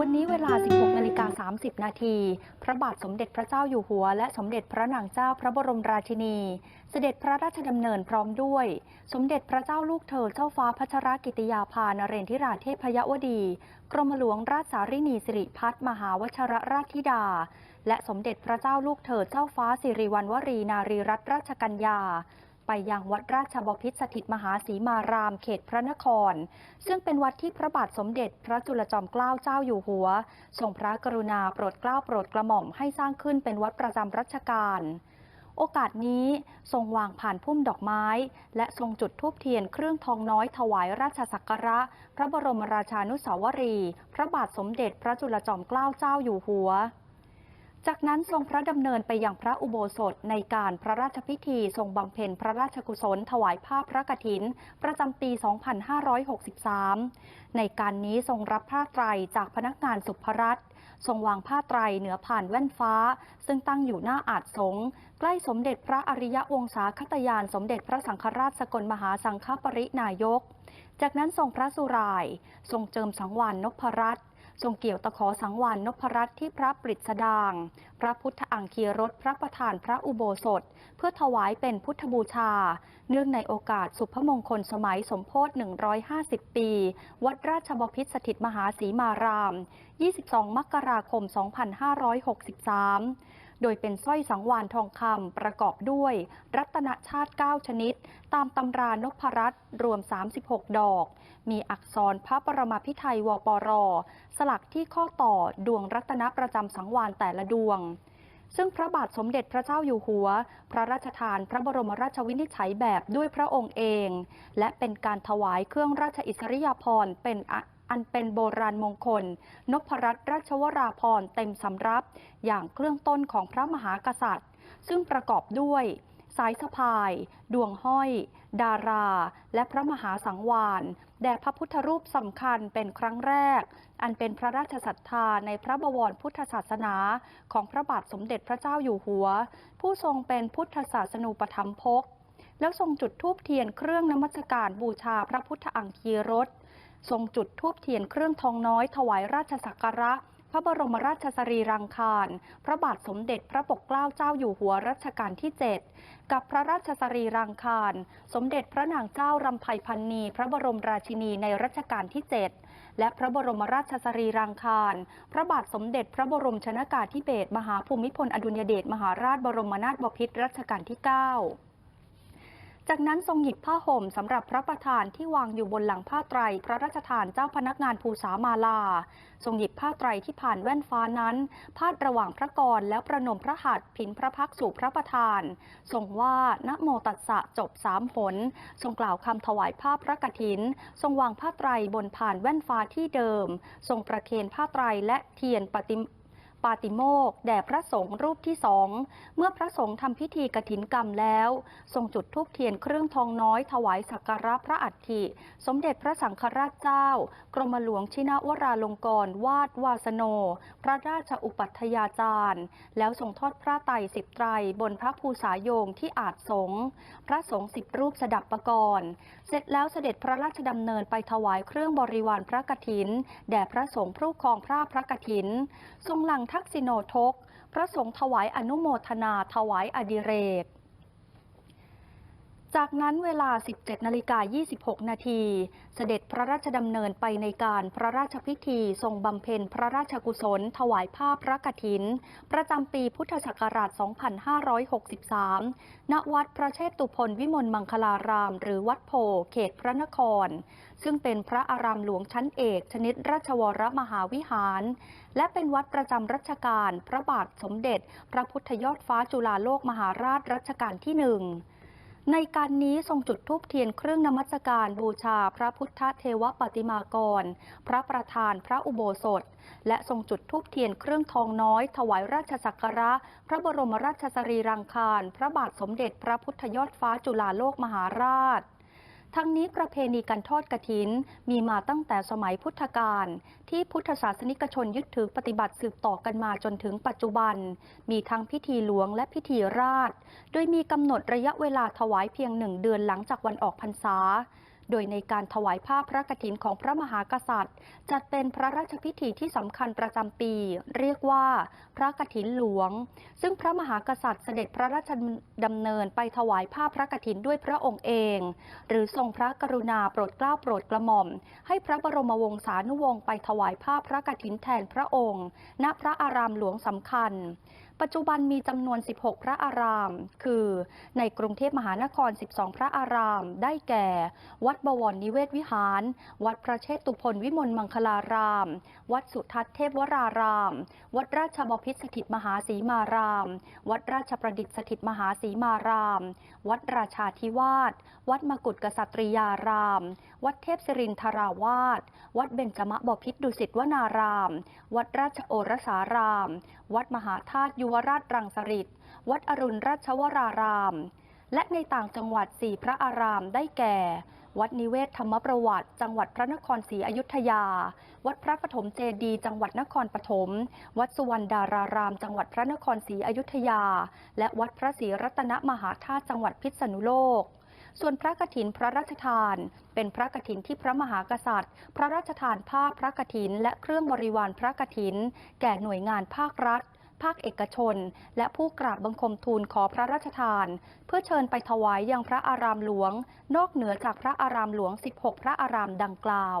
วันี้เวลา 16นาฬิกา30 นาที พระบาทสมเด็จพระเจ้าอยู่หัว และสมเด็จพระนางเจ้าพระบรมราชินี เสด็จพระราชดำเนินพร้อมด้วย สมเด็จพระเจ้าลูกเธอเจ้าฟ้าพัชรกิติยาภานเรนทิราเทพยวดี กรมหลวงราชสารินีสิริพัฒมหาวชรราชธิดา และสมเด็จพระเจ้าลูกเธอเจ้าฟ้าสิริวัณวรีนารีรัตนราชกัญญา ไปยังวัดราชบพิตรสถิตมหาศรีมารามเขตพระนคร ซึ่งเป็นวัดที่พระบาทสมเด็จพระจุลจอมเกล้าเจ้าอยู่หัวทรงพระกรุณาโปรดเกล้าโปรดกระหม่อมให้สร้างขึ้นเป็นวัดประจำรัชกาลโอกาสนี้ทรงวางผ่านพุ่มดอกไม้ และทรงจุดธูปเทียนเครื่องทองน้อยถวายราชสักการะ พระบรมราชานุสาวรี พระบาทสมเด็จพระจุลจอมเกล้าเจ้าอยู่หัว จากนั้นทรงพระดำเนินไปยังพระอุโบสถในการพระราชพิธีทรงบำเพ็ญพระราชกุศลถวายผ้าพระกฐิน ประจำปี 2563 ในการนี้ทรงรับผ้าไตรจากพนักงานสุภรัตน์ทรงวางผ้าไตรเหนือผ่านแว่นฟ้า ซึ่งตั้งอยู่หน้าอาจสงใกล้สมเด็จพระอริยวงศาคตยานสมเด็จพระสังฆราชสกลมหาสังฆปรินายก จากนั้นทรงพระสุราย ทรงเจิมสังวานนพรัตน์ ทรงเกี่ยวตะขอสังวานนพรัตน์ที่พระปริศดาง พระพุทธอังคีรถพระประธานพระอุโบสถ เพื่อถวายเป็นพุทธบูชา เนื่องในโอกาสสุพมงคลสมัยสมโพธิ150 ปี วัดราชบพิษสถิตมหาศรีมาราม 22 มกราคม 2563 โดยเป็นสร้อยสังวานทองคำประกอบด้วย รัตนชาติ 9 ชนิด ตามตำรานพรัตน์รวม 36 ดอก มีอักษรพระปรมาภิไธยวปร สลักที่ข้อต่อดวงรัตนประจำสังวานแต่ละดวงซึ่งพระบาทสมเด็จพระเจ้าอยู่หัว พระราชทานพระบรมราชวินิจฉัยแบบด้วยพระองค์เอง และเป็นการถวายเครื่องราชอิสริยาภรณ์เป็น อันเป็นโบราณมงคล นพรัตนราชวราภรเต็มสำรับ อย่างเครื่องต้นของพระมหากษัตริย์ ซึ่งประกอบด้วย สายสะพาย ดวงห้อย ดารา และพระมหาสังวานแด่พระพุทธรูปสำคัญเป็นครั้งแรก อันเป็นพระราชศรัทธาในพระบวรพุทธศาสนาของพระบาทสมเด็จพระเจ้าอยู่หัว ผู้ทรงเป็นพุทธศาสนูปถัมภกแล้วทรงจุดธูปเทียนเครื่องนมัสการบูชาพระพุทธอังคีรส ทรงจุดธูปเทียนเครื่องทองน้อยถวายราชสักการะ พระบรมราชสรีรังคาร พระบาทสมเด็จพระปกเกล้าเจ้าอยู่หัวรัชกาลที่ 7 กับพระราชสรีรังคาร สมเด็จพระนางเจ้ารำไพพันนีพระบรมราชินีในรัชกาลที่ 7 และพระบรมราชสรีรังคาร พระบาทสมเด็จพระบรมชนากาธิเบศรมหาภูมิพลอดุลยเดชมหาราชบรมนาถบพิตรรัชกาลที่ 9 จากนั้นทรงหยิบผ้าห่มสำหรับพระประธานที่วางอยู่บนหลังผ้าไตรพระราชทานเจ้าพนักงานภูษามาลา ทรงหยิบผ้าไตรที่ผ่านแว่นฟ้านั้น พาดระหว่างพระกรแล้วประนมพระหัตถ์ผินพระพักสู่พระประธาน ทรงว่านะโมตัสสะจบสามหนทรงกล่าวคำถวายผ้าพระกฐิน ทรงวางผ้าไตรบนผ่านแว่นฟ้าที่เดิม ทรงประเคนผ้าไตรและเทียนปฏิ ปาติโมกแด่พระสงฆ์รูปที่สอง เมื่อพระสงฆ์ทำพิธีกฐินกรรมแล้ว ทรงจุดธูปเทียนเครื่องทองน้อยถวายสักการะพระอัฐิ สมเด็จพระสังฆราชเจ้า กรมหลวงชินวราลงกรณวาดวาสโน พระราชอุปัฏยาจารย์ แล้วทรงทอดพระไตรสิบไตรบนพระภูษาโยงที่อาจสง พระสงฆ์สิบรูปสดับประกรณ์เสร็จแล้วเสด็จพระราชดำเนินไปถวายเครื่องบริวารพระกฐิน แด่พระสงฆ์ผู้ครองพระพระกฐิน ทรงหลังทักษิโนทก พระสงฆ์ถวายอนุโมทนาถวายอดิเรก จากนั้นเวลา 17นาฬิกา26 นาที เสด็จพระราชดำเนินไปในการพระราชพิธีทรงบำเพ็ญพระราชกุศล ถวายผ้าพระกฐิน ประจำปีพุทธศักราช 2563 ณ วัดพระเชตุพนวิมลมังคลาราม หรือวัดโพ เขตพระนคร ซึ่งเป็นพระอารามหลวงชั้นเอก ชนิดราชวรมหาวิหาร และเป็นวัดประจำรัชกาลพระบาทสมเด็จ พระพุทธยอดฟ้าจุฬาโลกมหาราชรัชกาลที่หนึ่ง ในการนี้ทรงจุดธูปเทียนเครื่องนมัสการบูชาพระพุทธเทวปฏิมากร พระประธานพระอุโบสถ และทรงจุดธูปเทียนเครื่องทองน้อย ถวายราชสักการะ พระบรมราชสรีรังคาร พระบาทสมเด็จพระพุทธยอดฟ้าจุฬาโลกมหาราช ทั้งนี้ประเพณีการทอดกระถิน มีมาตั้งแต่สมัยพุทธกาลที่พุทธศาสนิกชนยึดถือปฏิบัติสืบต่อกันมาจนถึงปัจจุบัน มีทั้งพิธีหลวงและพิธีราช โดยมีกำหนดระยะเวลาถวายเพียงหนึ่งเดือนหลังจากวันออกพรรษา โดยในการถวายผ้าพระกฐินของพระมหากษัตริย์ จัดเป็นพระราชพิธีที่สำคัญประจำปี เรียกว่าพระกฐินหลวง ซึ่งพระมหากษัตริย์เสด็จพระราชดำเนินไปถวายผ้าพระกฐินด้วยพระองค์เอง หรือทรงพระกรุณาโปรดเกล้าโปรดกระหม่อม ให้พระบรมวงศานุวงศ์ไปถวายผ้าพระกฐินแทนพระองค์ ณพระอารามหลวงสำคัญ ปัจจุบันมีจำนวน 16 พระอาราม คือ ในกรุงเทพมหานคร 12 พระอาราม ได้แก่ วัดบวรนิเวศวิหาร วัดพระเชตุพนวิมลมังคลาราม วัดสุทัศน์เทพวราราม วัดราชบพิตรสถิตมหาสีมาราม วัดราชประดิษฐ์สถิตมหาสีมาราม วัดราชาธิวาส วัดมกุฏกษัตริยาราม วัดเทพศิรินทราวาส วัดเบญจมบพิตรดุสิตวนาราม วัดราชโอรสาราม วัดมหาธาตุยุวราชรังสฤษวัดอรุณราชวราราม และในต่างจังหวัดสี่พระอารามได้แก่ วัดนิเวศธรรมประวัติ จังหวัดพระนครศรีอยุธยา วัดพระปฐมเจดีย์จังหวัดนครปฐม วัดสุวรรณดาราราม จังหวัดพระนครศรีอยุธยา และวัดพระศรีรัตนมหาธาตุจังหวัดพิษณุโลก ส่วนพระกฐินพระราชทาน เป็นพระกฐินที่พระมหากษัตริย์ พระราชทานผ้าพระกฐิน และเครื่องบริวารพระกฐิน แก่หน่วยงานภาครัฐ ภาคเอกชน และผู้กราบบังคมทูลขอพระราชทาน เพื่อเชิญไปถวายยังพระอารามหลวง นอกเหนือจากพระอารามหลวง 16 พระอารามดังกล่าว